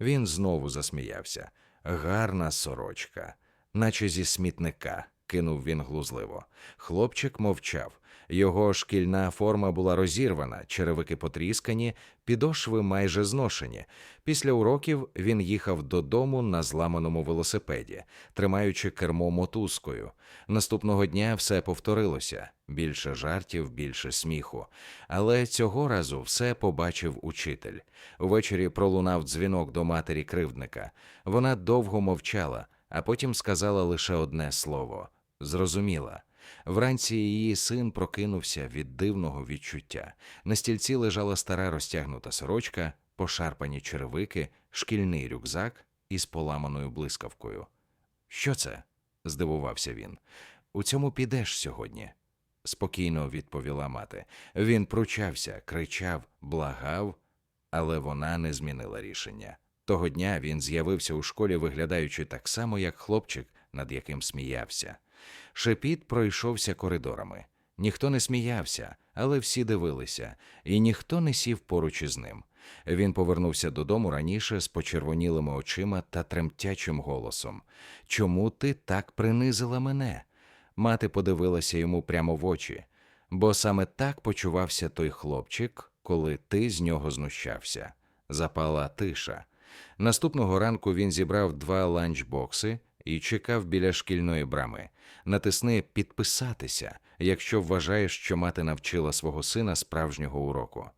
Він знову засміявся. Гарна сорочка, наче зі смітника, кинув він глузливо. Хлопчик мовчав. Його шкільна форма була розірвана, черевики потріскані, підошви майже зношені. Після уроків він їхав додому на зламаному велосипеді, тримаючи кермо мотузкою. Наступного дня все повторилося більше жартів, більше сміху. Але цього разу все побачив учитель. Увечері пролунав дзвінок до матері кривдника. Вона довго мовчала, а потім сказала лише одне слово зрозуміла. Вранці її син прокинувся від дивного відчуття. На стільці лежала стара розтягнута сорочка, пошарпані черевики, шкільний рюкзак із поламаною блискавкою. Що це? здивувався він. У цьому підеш сьогодні. спокійно відповіла мати. Він пручався, кричав, благав, але вона не змінила рішення. Того дня він з'явився у школі, виглядаючи так само, як хлопчик, над яким сміявся. Шепіт пройшовся коридорами. Ніхто не сміявся, але всі дивилися, і ніхто не сів поруч із ним. Він повернувся додому раніше з почервонілими очима та тремтячим голосом. Чому ти так принизила мене? Мати подивилася йому прямо в очі, бо саме так почувався той хлопчик, коли ти з нього знущався. Запала тиша. Наступного ранку він зібрав два ланчбокси і чекав біля шкільної брами. Натисни підписатися, якщо вважаєш, що мати навчила свого сина справжнього уроку.